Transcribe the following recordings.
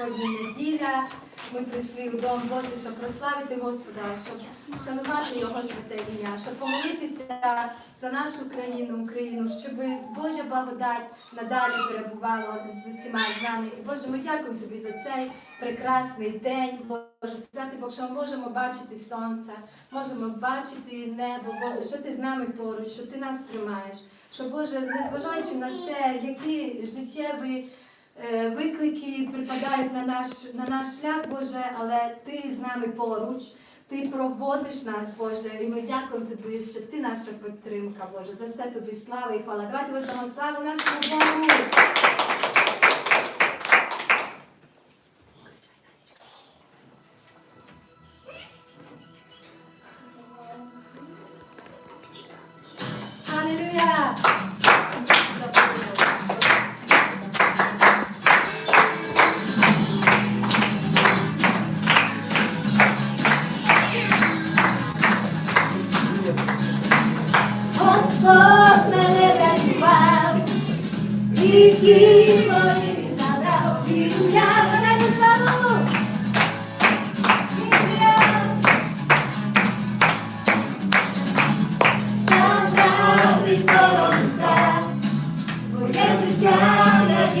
сьогодні неділя. Ми прийшли у Дом Божий, щоб прославити Господа, щоб шанувати Його святе ім'я, щоб помолитися за нашу країну, Україну, щоб Божа благодать надалі перебувала з усіма з нами. І Боже, ми дякуємо Тобі за цей прекрасний день. Боже, святий Бог, що ми можемо бачити сонце, можемо бачити небо, Боже, що ти з нами поруч, що ти нас тримаєш. Що Боже, незважаючи на те, які життєві е, виклики припадають на наш, на наш шлях, Боже, але ти з нами поруч. Ти проводиш нас, Боже, і ми дякуємо тобі, що ти наша підтримка, Боже. За все тобі слава і хвала. Давайте воздамо славу нашому Богу.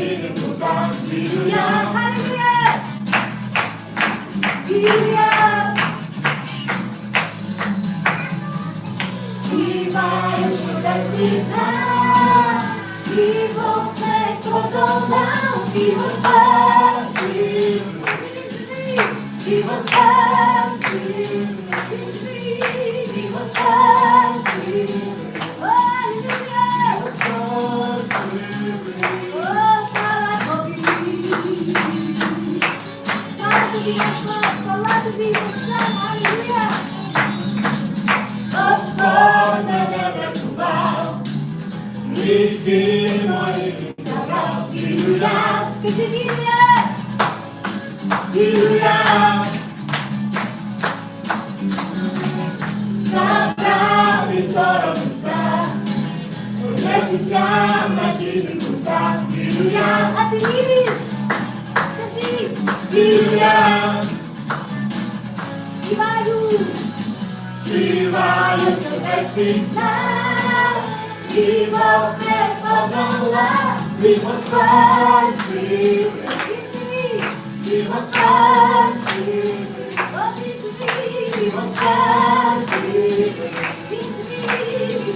Життя надії куда, віру я, Алілуя, віру я. Співаю, що дасть війна, і все подолав, і розпавши, і розпавши, і розпавши. Алілуя! Господь, мене врятував, Віки мої забрав, вірю скажи вірю я, забрав і сором страх, моє життя надії кута, вірю а ти віриш, скажи, вірю я, співаю, співаю, що десь пісна, і все подала, і Господь жив, і Господь жив, от і живий, і Господь жив, і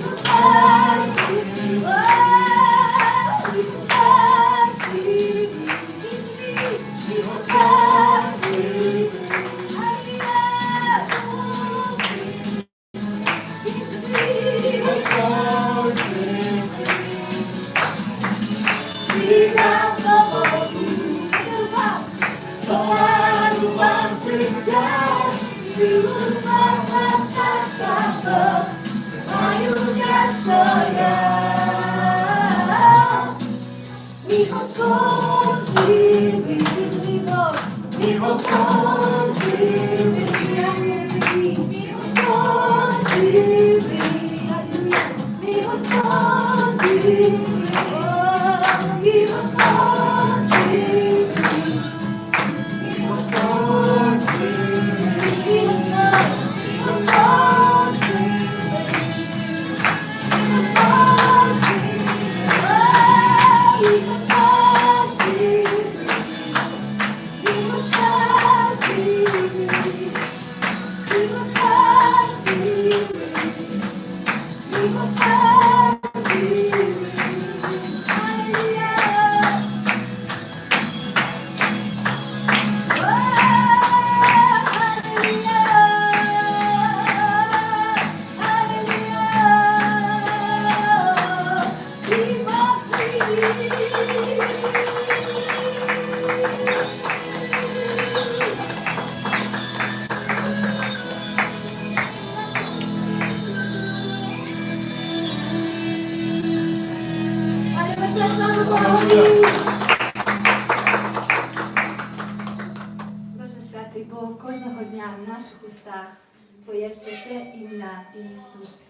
Боже святий Бог, кожного дня в наших устах Твоє святе ім'я Ісус.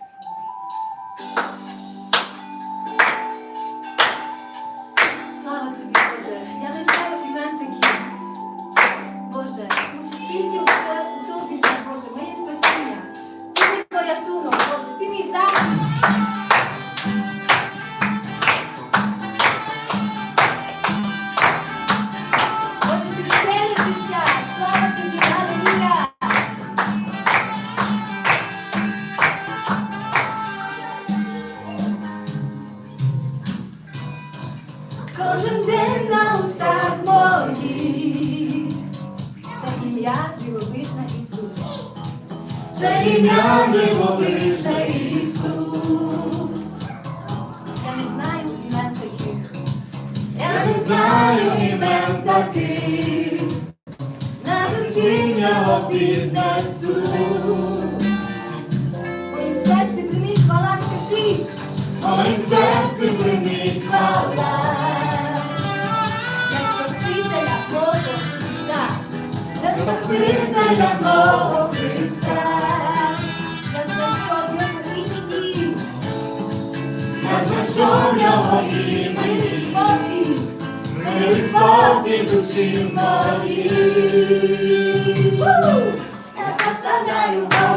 Ім'я дивовижне Ісус. Я не знаю імен таких. Я не знаю імен таких, Над усім його піднесу. Моїм серці приміть хвала. Моїм серці приміть хвала. Спасителя Бога Христа. Спасителя мого Христа. Я знайшов його імені, Мені спокій. мені спокій душі моїй. Я поставляю Господа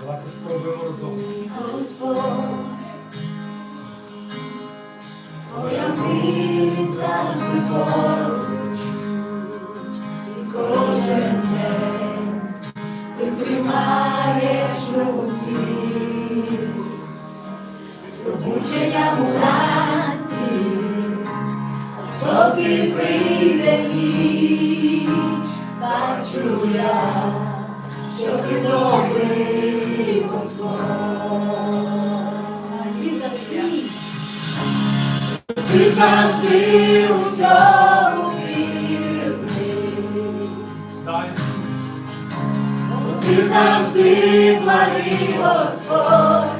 Давайте спробуємо разом. Господь, Твоя милість завжди поруч, і кожен день ти тримаєш в руці, з пробудженням уранці, аж доки прийде ніч, Ти завжди Ти завжди у всьому вірний, ти завжди благий Господь,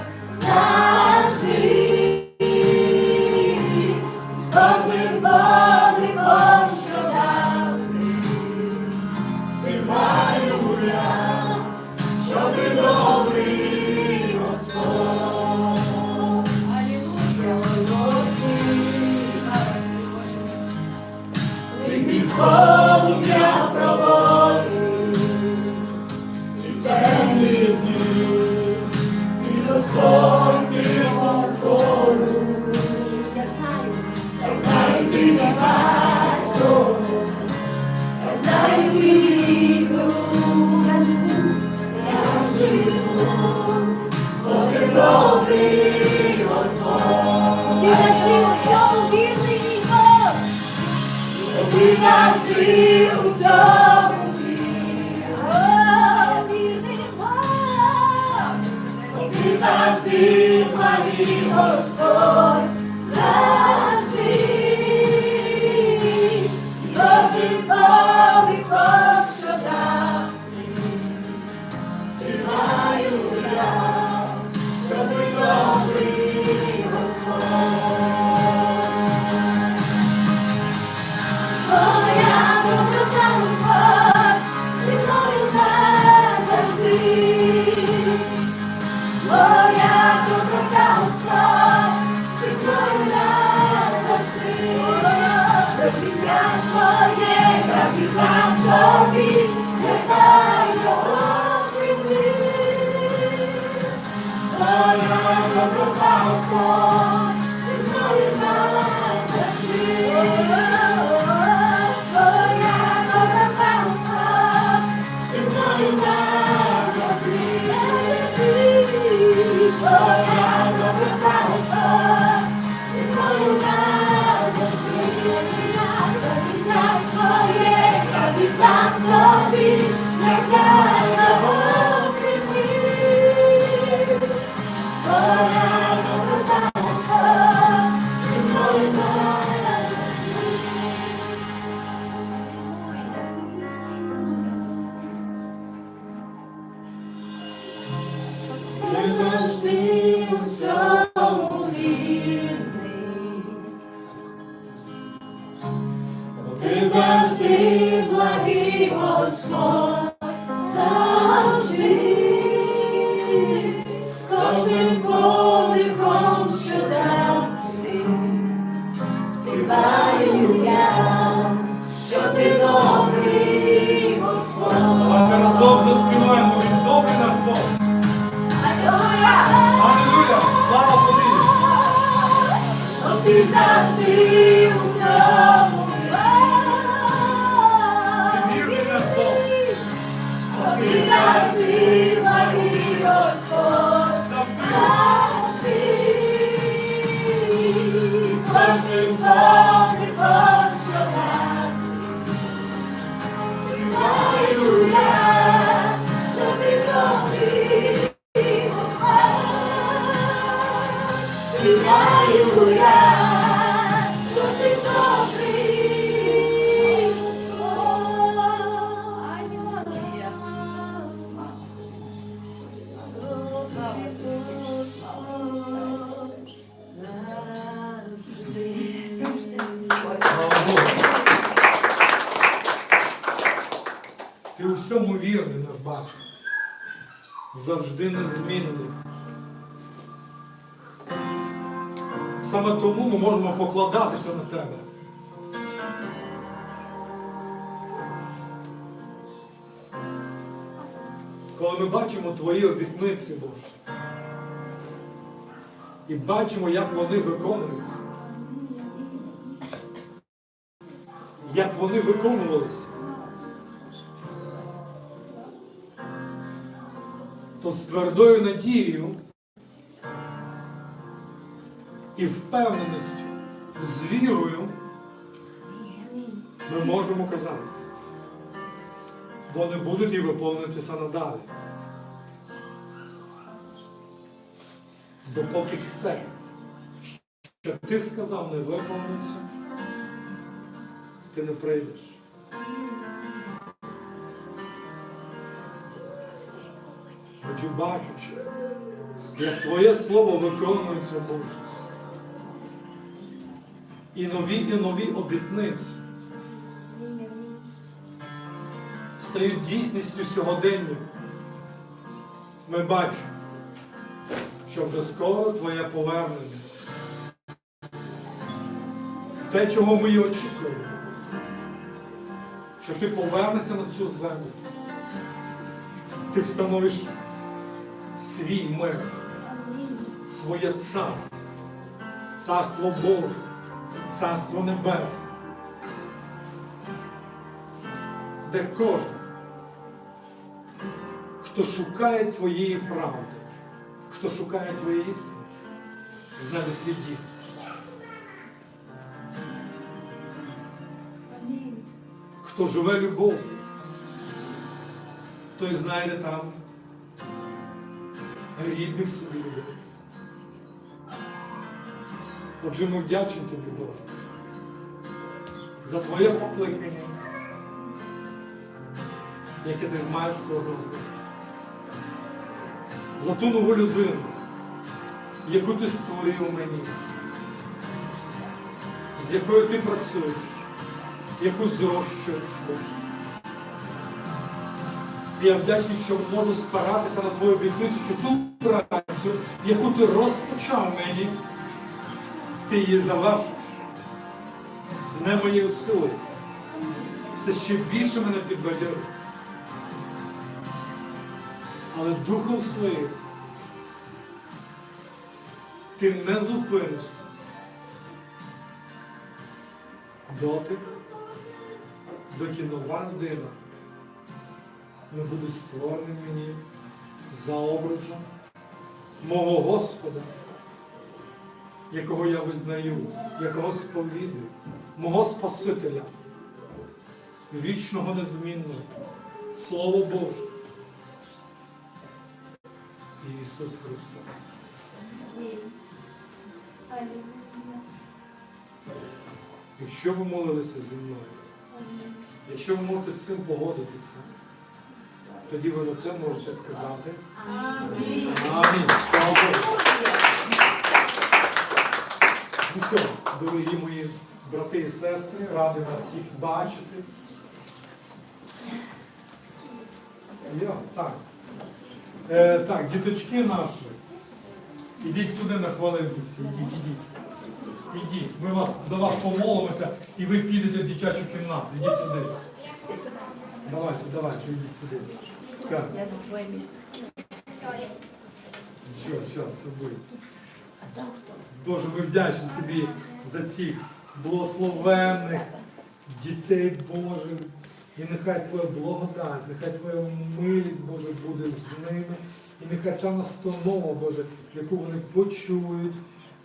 Ти завжди у всьому. Кожен всьому вірний. Ти завжди благий Господь, Ти у всьому вірний наш батько. Завжди незмінний. Саме тому ми можемо покладатися на тебе. Коли ми бачимо твої обітниці, Боже, і бачимо, як вони виконуються, як вони виконувалися, то з твердою надією і впевненістю, з вірою ми можемо казати, вони будуть і виповнитися надалі. Бо поки все, що ти сказав, не виповниться, ти не прийдеш. Хоч і бачучи, як Твоє слово виконується, Боже. І нові, і нові обітниці стають дійсністю сьогодення. Ми бачимо, що вже скоро Твоє повернення. Те, чого ми і очікуємо, що ти повернешся на цю землю. Ти встановиш свій мир, своє царство, царство Боже, царство небесне, де кожен, хто шукає твоєї правди, хто шукає твоєї істини, знайде свій дім. Хто живе любов'ю, той знайде там рідних собі людей. Отже, ми вдячні тобі, Боже, за твоє покликання, яке ти маєш кожного з нас. За ту нову людину, яку ти створив мені, з якою ти працюєш, яку зрощуєш, Боже. Я вдячний, що можу спиратися на твою обітницю, ту працю, яку ти розпочав мені, ти її завершиш. Не моєю силою. Це ще більше мене підбадьорить. Але духом своїм ти не зупинишся доти, доки нова людина не буде створений мені за образом мого Господа, якого я визнаю, якого сповідую, мого Спасителя, вічного незмінного, Слово Боже. Ісус Христос. Якщо ви молилися зі мною, якщо ви можете з цим погодитися, тоді ви на це можете сказати. Амінь. Амінь. Слава Богу. Ну що, дорогі мої брати і сестри, радий вас всіх бачити. Я, так. Е, так, діточки наші. Ідіть сюди на хвилинку всі, ідіть, ідіть. Ідіть, ми вас, до вас помолимося і ви підете в дитячу кімнату. Ідіть сюди. Давайте, давайте, ідіть сюди. Так. Я на твоє місце. Що, що, з собою. А там хто? Боже, ми вдячні тобі за цих благословенних дітей Божих. І нехай Твоя благодать, нехай Твоя милість, Боже, буде з ними. І нехай та настанова, Боже, яку вони почують,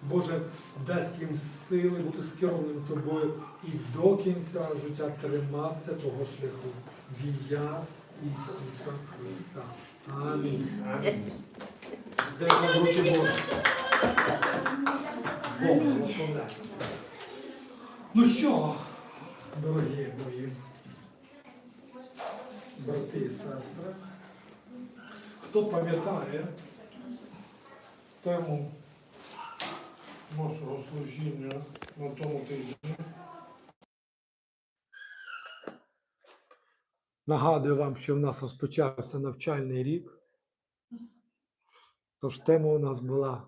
Боже, дасть їм сили бути скерованим тобою і до кінця життя триматися того шляху. В ім'я Ісуса Христа. Амінь. Нам руки Божі. З Богом, благословляй. Ну що, дорогі мої брати і сестри, хто пам'ятає тему нашого служіння на тому тижні? Нагадую вам, що в нас розпочався навчальний рік. Тож тема у нас була.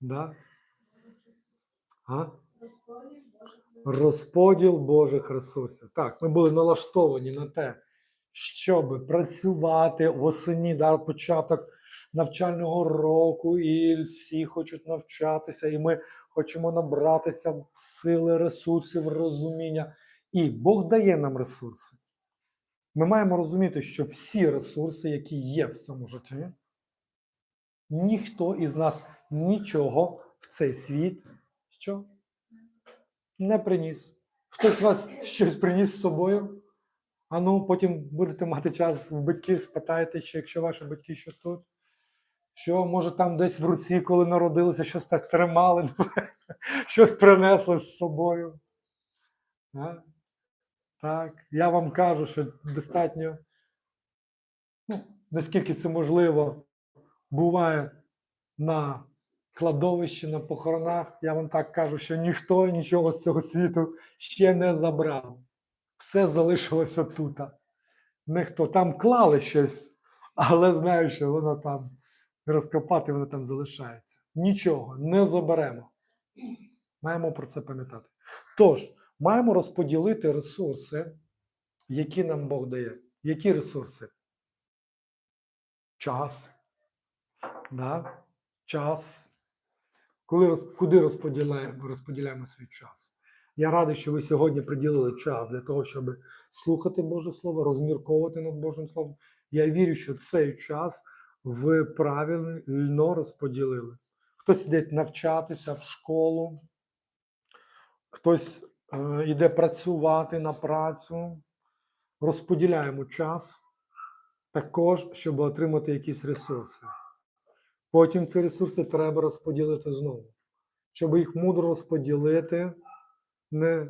Да? А? Розподіл Божих ресурсів. Так, ми були налаштовані на те, щоб працювати восені, да, початок навчального року, і всі хочуть навчатися, і ми хочемо набратися сили, ресурсів, розуміння. І Бог дає нам ресурси. Ми маємо розуміти, що всі ресурси, які є в цьому житті, ніхто із нас нічого в цей світ що? не приніс. Хтось вас щось приніс з собою, а ну потім будете мати час в батьків, спитаєте, що якщо ваші батьки щось тут, що може там десь в руці, коли народилися, щось так тримали, щось принесли з собою. Так, я вам кажу, що достатньо, ну, наскільки це можливо, буває на кладовищі, на похоронах. Я вам так кажу, що ніхто нічого з цього світу ще не забрав. Все залишилося тут. Ніхто там клали щось, але знаю, що воно там розкопати, воно там залишається. Нічого не заберемо. Маємо про це пам'ятати. Тож, маємо розподілити ресурси, які нам Бог дає. Які ресурси? Час. Да? Час. Коли, куди розподіляємо, розподіляємо свій час? Я радий, що ви сьогодні приділили час для того, щоб слухати Боже Слово, розмірковувати над Божим Словом. Я вірю, що цей час ви правильно розподілили. Хтось іде навчатися в школу, хтось е, іде працювати на працю, розподіляємо час також, щоб отримати якісь ресурси. Потім ці ресурси треба розподілити знову. Щоб їх мудро розподілити, не